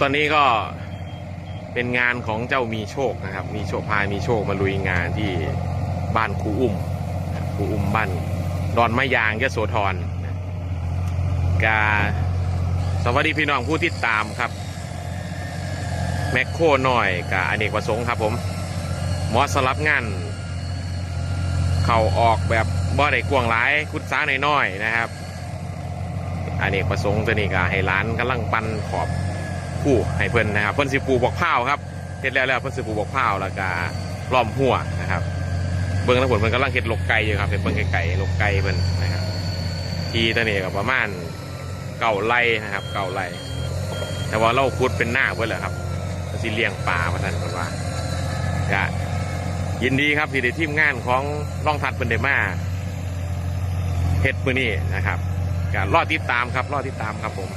ตอนนี้ก็เป็นงานของเจ้ามีโชคนะครับ มีโชคพายมีโชคมาลุยงานที่บ้านครูอุ้มครูอุ้มบ้านดอนไมะยางยโสธรกาสวัสดีพี่น้องผู้ติดตามครับ แมคโครหน่อยกับอเนกประสงค์ครับผมหมอสลับงานเข่าออกแบบบ่ได้กวงหลายคุดซ้าหน้อยๆนะครับอเนกประสงค์ตัวนี้ก็ให้ร้านกำลังปั้นขอบ ผู้ให้เพิ่นนะครับเพิ่นสิปลูกบอกข้าครับเฮ็ดแล้วแล้วเพิ่นสิปลูกบอกข้าแล้วก็ล้อมหัวนะครับเบิ่งทั้งผลเพิ่นกำลังเฮ็ดลกไก่อยู่ครับเฮ็ดเบิ่งไก่ลกไก่เพิ่นนะครับทีตัวนี้ก็ประมาณเก่าไร่นะครับ เก่าไร่แต่ว่าเราขุดเป็นหน้าเพิ่นแหละครับสิเลี้ยงปลาว่าซั่นเพิ่นว่าก็ยินดีครับที่ได้ทีมงานของร่องทัดเพิ่นได้มาเฮ็ดมื้อนี้นะครับก็รอติดตามครับรอติดตามครับผม